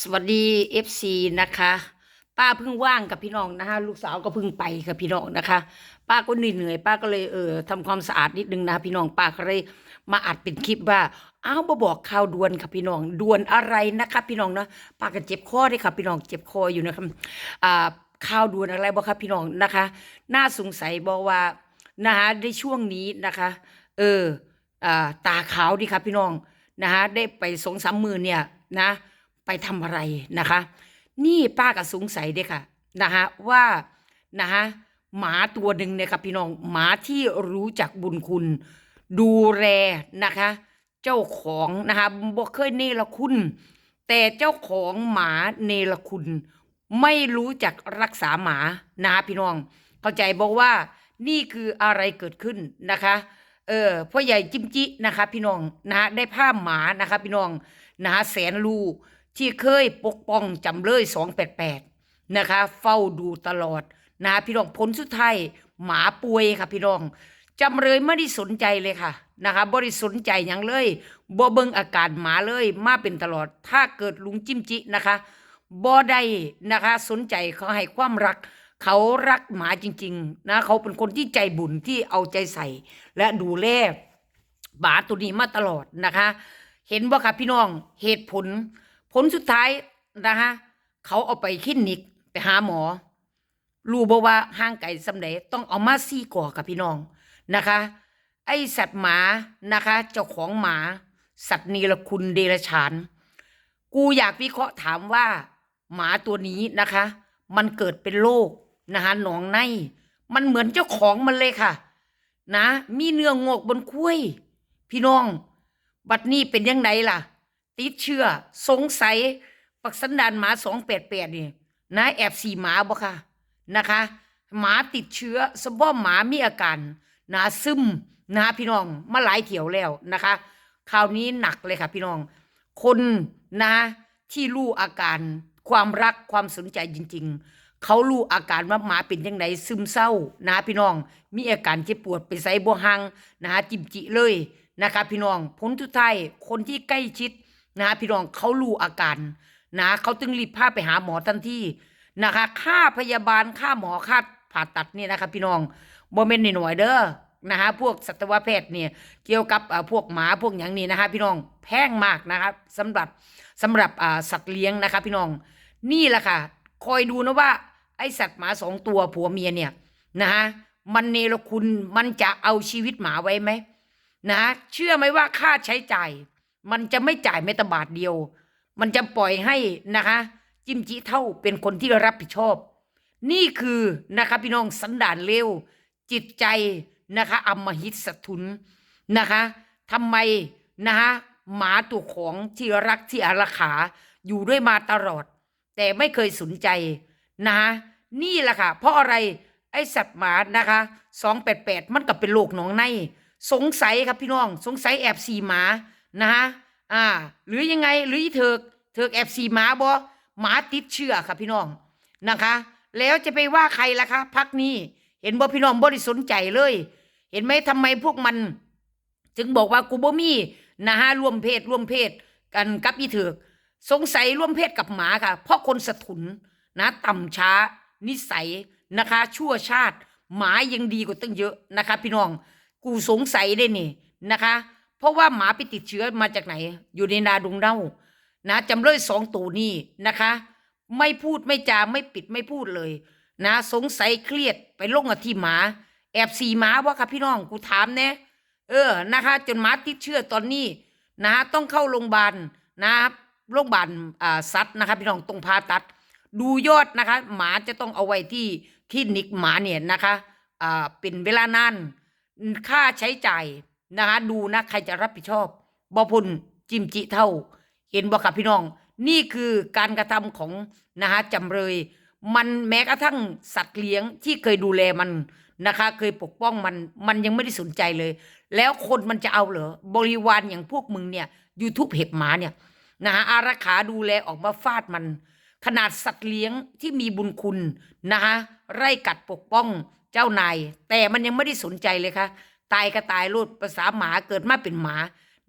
สวัสดี FC นะคะ ป้าเพิ่งว่างกับพี่น้องนะคะลูกสาวก็เพิ่งไปกับพี่น้องนะคะ ป้าก็เหนื่อยๆป้าก็เลยเออทำความสะอาดนิดนึงนะพี่น้องป้าก็เลยมาอัดเป็นคลิปว่าอ้าวมาบอกข่าวด่วนค่ะพี่น้องด่วนอะไรนะคะพี่น้องนะป้าก็เจ็บคอด้วยค่ะพี่น้องเจ็บคออยู่นะครับอ่าข่าวด่วนอะไรบอกครับพี่น้องนะคะ น่าสงสัยบอกว่านะคะในช่วงนี้นะคะ เอออ่าตาขาวดีครับพี่น้องนะคะได้ไปสองสามมือเนี่ยนะ ทำอะไรนะคะ นี่ป้าก็สงสัยเด้ค่ะนะคะว่านะคะหมาตัวหนึ่งเนี่ยครับพี่น้องหมาที่รู้จักบุญคุณ ดูแลนะคะ เจ้าของนะคะบ่เคยเนรคุณ แต่เจ้าของหมาเนรคุณ ไม่รู้จักรักษาหมานะพี่น้อง เข้าใจบอกว่านี่คืออะไรเกิดขึ้นนะคะเออพ่อใหญ่จิมจินะคะ พี่น้องนะฮะได้ภาพหมานะคะ พี่น้องนะฮะแสนลู ที่เคยปกป้องจำเลยสองแปดแปดนะคะ เฝ้าดูตลอดนะพี่น้องผลสุดท้ายหมาป่วยค่ะพี่น้องจำเลยไม่ได้สนใจเลยค่ะนะคะบริสนใจอย่างเลยบ่เบิงอาการหมาเลยมาเป็นตลอด ถ้าเกิดลุงจิมจินะคะบ่ได้นะคะสนใจเขาให้ความรัก เขารักหมาจริง ๆ นะเขาเป็นคนที่ใจบุญที่เอาใจใส่ และดูแลหมาตัวนี้มาตลอดนะคะ เห็นว่าค่ะพี่น้องเหตุผล ผลสุดท้ายนะคะเขาเอาไปคลินิกไปหาหมอ รู้บ่ว่าห่างไกลสำเร็จต้องเอามาซี่ก่อกับพี่น้องนะคะ ไอสัตว์หมานะคะ เจ้าของหมา สัตว์นีรคุณเดรฉาน กูอยากวิเคราะห์ถามว่า หมาตัวนี้นะคะ มันเกิดเป็นโรคนะคะหนองใน มันเหมือนเจ้าของมันเลยค่ะ นะ มีเนื้องอกบนคุ้ยพี่น้อง บัดนี้เป็นยังไงล่ะ ติดเชื้อสงสัยปักสันดานหมาสองแปดแปดนี่นะแอบสีหมาบ่ค่ะนะคะ หมาติดเชื้อสมบ่หมามีอาการนะซึมนะพี่น้องมาหลายเที่ยวแล้วนะคะคราวนี้หนักเลยค่ะพี่น้อง คนนะที่รู้อาการความรักความสนใจจริง ๆ เขารู้อาการว่าหมาเป็นยังไงซึมเศร้านะพี่น้อง มีอาการเจ็บปวดไปใส่บ่หังนะจิมจิเลยนะคะ พี่น้องผลทุดท้ายคนที่ใกล้ชิด นะพี่น้องเขารู้อาการนะเขาจึงรีบพาไปหาหมอทันทีนะคะค่าพยาบาลค่าหมอค่าผ่าตัดเนี่ยนะคะพี่น้องบ่แม่นหน่อยเด้อนะคะพวกสัตวแพทย์เนี่ยเกี่ยวกับอ่าพวกหมาพวกอย่างนี้นะคะพี่น้องแพงมากนะครับสำหรับสำหรับอ่าสัตว์เลี้ยงนะคะพี่น้องนี่แหละค่ะ คอยดูนะว่าไอสัตว์หมาสองตัวผัวเมียเนี่ยนะฮะมันเนรคุณมันจะเอาชีวิตหมาไว้ไหมนะเชื่อไหมว่าค่าใช้จ่าย มันจะไม่จ่ายแม้แต่บาทเดียว มันจะปล่อยให้นะคะ จิมจิเท่าเป็นคนที่รับผิดชอบ นี่คือนะคะพี่น้องสันดานเลวจิตใจนะคะอำมหิตสะทุนนะคะทำไมนะคะหมาตัวของที่รักที่อารักขาอยู่ด้วยมาตลอด แต่ไม่เคยสนใจนะคะนี่แหละค่ะ เพราะอะไรไอสัตว์หมานะคะสองแปดแปดมันก็เป็นโรคหนองใน สงสัยครับพี่น้อง สงสัยแอบสีหมา นะคะอ่า หรือยังไงหรือเถิกเถิกแอบสีหมาบ่หมาติดเชื้อค่ะพี่น้องนะคะ แล้วจะไปว่าใครล่ะคะพักนี้เห็นบ่พี่น้องบ่ได้สนใจเลย เห็นไหมทำไมพวกมัน ถึงบอกว่ากูบ่มีนะฮะร่วมเพศร่วมเพศ กันกับอีเถิกสงสัยร่วมเพศกับหมาค่ะ เพราะคนสะทุนนะ ต่ำช้า นิสัยนะคะ ชั่วชาติ หมายังดีกว่าตั้งเยอะนะคะ พี่น้อง กูสงสัยได้นี่นะคะ เพราะว่าหมาไปติดเชื้อมาจากไหน อยู่ในนาดงเน่านะจำเลยสองตัวนี้นะคะ ไม่พูดไม่จาไม่ปิดไม่พูดเลย นะสงสัยเครียดไปลงกับที่หมา แอบสีหมาวะค่ะพี่น้องกูถามแน่เออนะคะ จนหมาติดเชื้อตอนนี้นะต้องเข้าโรงพยาบาลนะครับโรงพยาบาลอ่าสัตว์นะคะพี่น้องตรงผ่าตัด ดูยอดนะคะ หมาจะต้องเอาไว้ที่คลินิกหมาเนี่ยนะคะอ่าเป็นเวลานานค่าใช้จ่าย นะคะดูนะใครจะรับผิดชอบบอพุนจิมจิเท่า เห็นบ่ค่ะพี่น้อง นี่คือการกระทำของนะคะจำเลย มันแม้กระทั่งสัตว์เลี้ยงที่เคยดูแลมันนะคะ เคยปกป้องมันมันยังไม่ได้สนใจเลย แล้วคนมันจะเอาเหรอบริวารอย่างพวกมึงเนี่ยยูทูบเห็บหมาเนี่ยนะฮะอารักขาดูแลออกมาฟาดมัน ขนาดสัตว์เลี้ยงที่มีบุญคุณนะคะไร่กัดปกป้องเจ้านาย แต่มันยังไม่ได้สนใจเลยค่ะ ตายก็ตายโลดภาษาหมาเกิดมาเป็นหมา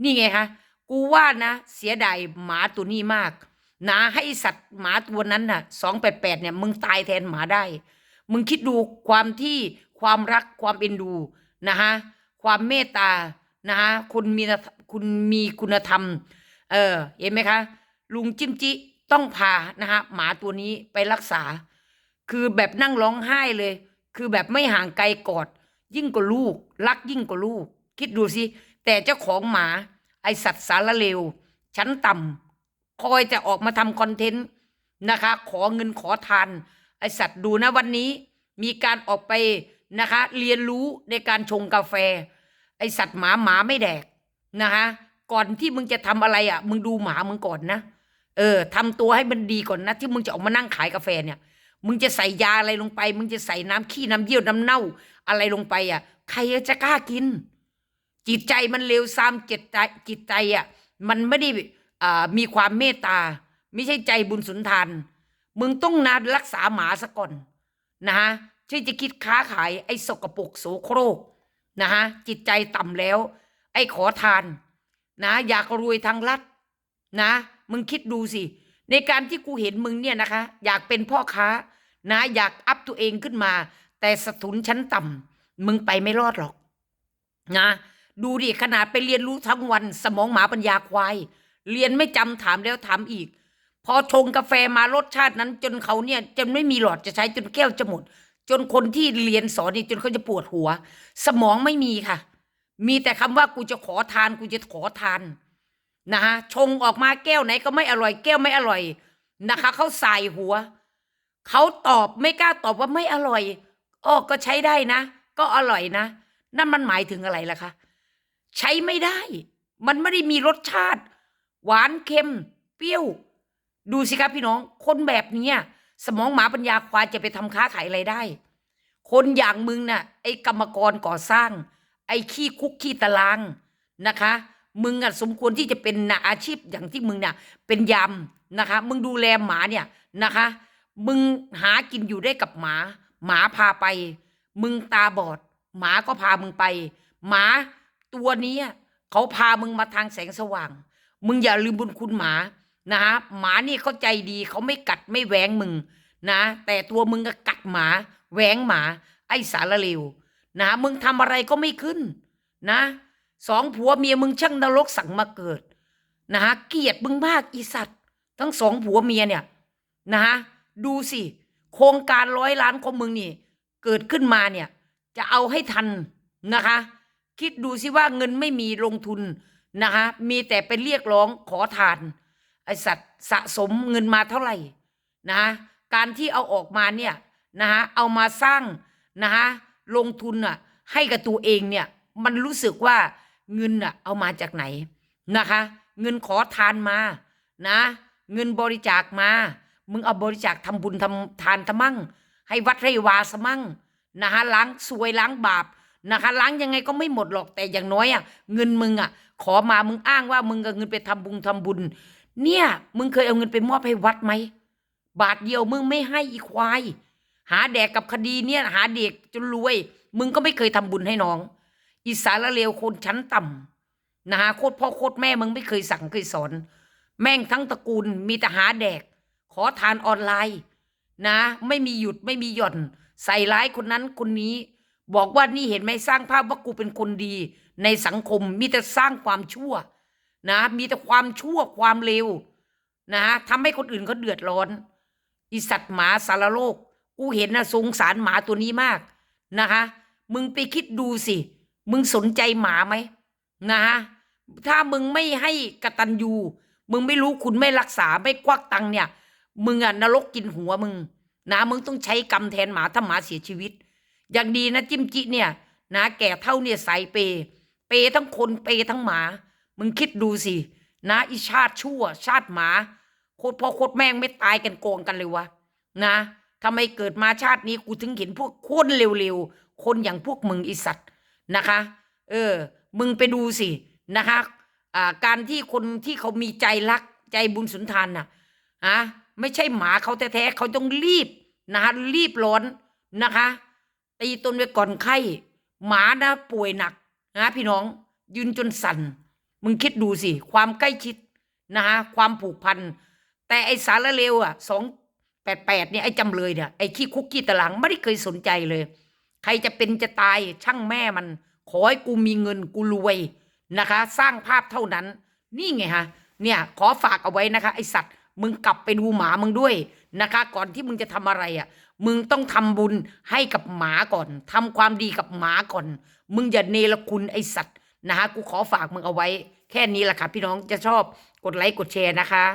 นี่ไงคะกูว่านะ เสียดายหมาตัวนี้มากนะให้สัตว์หมาตัวนั้นน่ะสองแปดแปดเนี่ยมึงตายแทนหมาได้ มึงคิดดูความที่ความรักความเอ็นดูนะฮะความเมตตานะฮะคุณมีคุณมีคุณธรรม เออเห็นไหมคะ ลุงจิ้มจิต้องพานะฮะหมาตัวนี้ไปรักษา คือแบบนั่งร้องไห้เลย คือแบบไม่ห่างไกลกอด ยิ่งกว่าลูก รักยิ่งกว่าลูก คิดดูสิ แต่เจ้าของหมา ไอสัตว์สารเลว ชั้นต่ำคอยจะออกมาทำคอนเทนต์นะคะ ขอเงินขอทาน ไอสัตว์ดูนะวันนี้ มีการออกไปนะคะ เรียนรู้ในการชงกาแฟ ไอสัตว์หมาหมาไม่แดกนะคะ ก่อนที่มึงจะทำอะไรอะ มึงดูหมามึงก่อนนะ เออทำตัวให้มันดีก่อนนะ ที่มึงจะออกมานั่งขายกาแฟเนี่ย มึงจะใส่ยาอะไรลงไป มึงจะใส่น้ำขี้น้ำเยี่ยวน้ำเน่า อะไรลงไปอะ ใครจะกล้ากิน จิตใจมันเลวซามจิตใจจิตใจอะ มันไม่ได้มีความเมตตา ไม่ใช่ใจบุญสุนทาน มึงต้องนารักษาหมาซะก่อนนะฮะที่จะคิดค้าขายไอ้สกปรกโสโครกนะฮะจิตใจต่ำแล้ว ไอ้ขอทาน นะ อยากรวยทางลัดนะ มึงคิดดูสิ ในการที่กูเห็นมึงเนี่ยนะคะ อยากเป็นพ่อค้า นะ อยากอัพตัวเองขึ้นมา แต่สถุนชั้นต่ำมึงไปไม่รอดหรอก นะ ดูดิขนาดไปเรียนรู้ทั้งวัน สมองหมาปัญญาควาย เรียนไม่จำถามแล้วถามอีก พอชงกาแฟมารสชาตินั้น จนเขาเนี่ย จนไม่มีหลอดจะใช้จนแก้วจะหมด จนคนที่เรียนสอนนี่จนเขาจะปวดหัว สมองไม่มีค่ะ มีแต่คำว่ากูจะขอทาน กูจะขอทานนะฮะชงออกมาแก้วไหนก็ไม่อร่อยแก้วไม่อร่อยนะคะเขาใส่หัว เขาตอบไม่กล้าตอบว่าไม่อร่อย โอ้ก็ใช้ได้นะ ก็อร่อยนะ นั่นมันหมายถึงอะไรล่ะคะ ใช้ไม่ได้ มันไม่ได้มีรสชาติ หวานเค็ม เปรี้ยว ดูสิครับพี่น้อง คนแบบเนี้ยสมองหมาปัญญาควายจะไปทำค้าขายอะไรได้ คนอย่างมึงน่ะ ไอ้กรรมกรก่อสร้าง ไอ้ขี้คุกขี้ตารางนะคะ มึงอะสมควรที่จะเป็นนะอาชีพอย่างที่มึงเนี่ยเป็นยามนะคะ มึงดูแลหมาเนี่ยนะคะ มึงหากินอยู่ได้กับหมา หมาพาไป มึงตาบอด หมาก็พามึงไป หมาตัวนี้เขาพามึงมาทางแสงสว่าง มึงอย่าลืมบุญคุณหมานะฮะหมานี่เขาใจดีเขาไม่กัดไม่แหวงมึงนะ แต่ตัวมึงก็กัดหมาแหวงหมา ไอ้สารเลวนะมึงทำอะไรก็ไม่ขึ้นนะสองผัวเมียมึงช่างนรกสั่งมาเกิดนะฮะเกลียดมึงมากอีสัตว์ ทั้งสองผัวเมียเนี่ยนะฮะดูสิ โครงการร้อยล้านของมึงนี่ เกิดขึ้นมาเนี่ย จะเอาให้ทันนะคะ คิดดูสิว่าเงินไม่มีลงทุนนะคะ มีแต่ไปเรียกร้องขอทานไอสัตว์สะสมเงินมาเท่าไหร่นะการที่เอาออกมาเนี่ยนะฮะเอามาสร้างนะฮะลงทุนอะให้กับตัวเองเนี่ยมันรู้สึกว่าเงินอะเอามาจากไหนนะคะ เงินขอทานมานะ เงินบริจาคมา มึงเอาบริจาคทำบุญทำทานทะมั่ง ให้วัดให้วาสมั่งนะคะล้างสวยล้างบาปนะคะล้างยังไงก็ไม่หมดหรอกแต่อย่างน้อยอะเงินมึงอะ ขอมามึงอ้างว่ามึงกับเงินไปทำบุญทำบุญ เนี่ย มึงเคยเอาเงินไปมอบให้วัดไหมบาทเดียวมึงไม่ให้อีควายหาแดกกับคดีเนี่ยหาเด็กจนรวย มึงก็ไม่เคยทำบุญให้น้อง อีสารเลวคนชั้นต่ำนะฮะโคตรพ่อโคตรแม่มึงไม่เคยสั่งเคยสอน แม่งทั้งตระกูลมีแต่หาแดก ขอทานออนไลน์ นะ ไม่มีหยุดไม่มีหย่อน ใส่ร้ายคนนั้นคนนี้ บอกว่านี่เห็นไหมสร้างภาพว่ากูเป็นคนดี ในสังคมมีแต่สร้างความชั่ว นะ มีแต่ความชั่วความเลวนะทำให้คนอื่นเขาเดือดร้อนอีสัตว์หมาสารโลก กูเห็นนะสงสารหมาตัวนี้มากนะคะ มึงไปคิดดูสิ มึงสนใจหมาไหมนะฮะถ้ามึงไม่ให้กตัญญูมึงไม่รู้คุณไม่รักษาไม่ควักตังเนี่ย มึงอะนรกกินหัวมึงนะมึงต้องใช้กรรมแทนหมาถ้าหมาเสียชีวิต อย่างดีนะจิ้มจิเนี่ยนะแก่เท่าเนี่ยใส่เป เปทั้งคนเปทั้งหมา มึงคิดดูสินะอีชาติชั่ว ชาติหมา โคตรพ่อโคตรแม่งไม่ตายกันโกงกันเลยวะนะทำไมเกิดมาชาตินี้กูถึงเห็นพวกคนเร็วๆคนอย่างพวกมึงอีสัตว์นะคะ เออ มึงไปดูสินะคะ อ่าการที่คนที่เขามีใจรักใจบุญสุนทานน่ะอะ ไม่ใช่หมาเขาแท้ๆเขาต้องรีบนะคะรีบร้อนนะคะตีตนไว้ก่อนไข้ หมานะป่วยหนักนะพี่น้องยืนจนสั่น มึงคิดดูสิ ความใกล้ชิดนะคะความผูกพัน แต่ไอสารเลวอะสองแปดแปดเนี่ยไอจำเลยเนี่ยไอขี้คุกขี้ตะหลังไม่ได้เคยสนใจเลย ใครจะเป็นจะตายช่างแม่มัน ขอให้กูมีเงินกูรวยนะคะ สร้างภาพเท่านั้น นี่ไงฮะเนี่ยขอฝากเอาไว้นะคะ ไอสัตว์ มึงกลับไปดูหมามึงด้วยนะคะ ก่อนที่มึงจะทำอะไรอะ มึงต้องทำบุญให้กับหมาก่อนทำความดีกับหมาก่อน มึงอย่าเนรคุณไอสัตว์นะคะกูขอฝากมึงเอาไว้ แค่นี้แหละค่ะพี่น้องจะชอบกดไลค์กดแชร์นะคะ